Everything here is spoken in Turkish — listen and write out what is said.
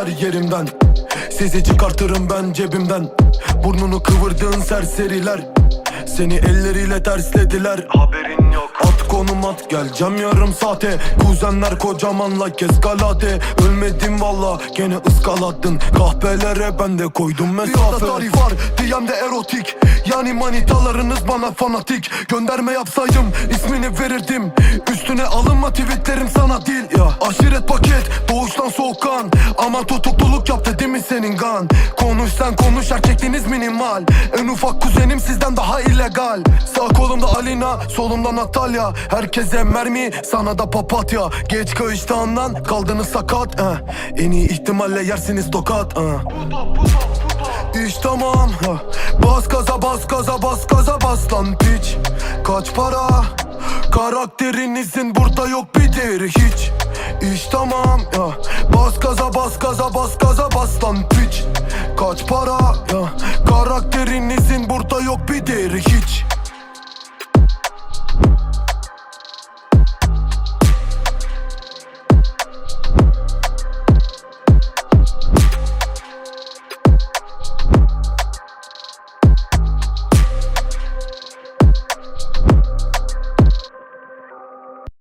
her yerimden. Sizi çıkartırım ben cebimden. Burnunu kıvırdığın serseriler. Seni elleriyle terslediler Haberin yok. At konum at geleceğim yarım saate. Kuzenler kocamanla kes galate Ölmedim valla gene ıskalattın. Kahpelere ben de koydum mesafe Yolda tarih var DM'de erotik Yani manitalarınız bana fanatik. Gönderme yapsaydım ismini verirdim. Üstüne alınma tweetlerim sana değil ya. Aşiret paket doğuştan soğukkan. Aman tutukluluk yaptı değil mi senin gan Konuş sen konuş erkekliğiniz minimal. En ufak kuzenim sizden daha illegal. Sağ kolumda Alina solumda Natalya. Herkese mermi sana da papatya. Geç kayıştağından kaldınız sakat eh. En iyi ihtimalle yersiniz tokat eh. İş tamam. Ha. Bas gaza bas gaza bas gaza bas lan piç. Kaç para? Karakterinizin burada yok bir değeri hiç. İş tamam. Ya Bas gaza bas gaza bas gaza bas lan piç. Kaç para? Ya Karakterinizin burada yok bir değeri hiç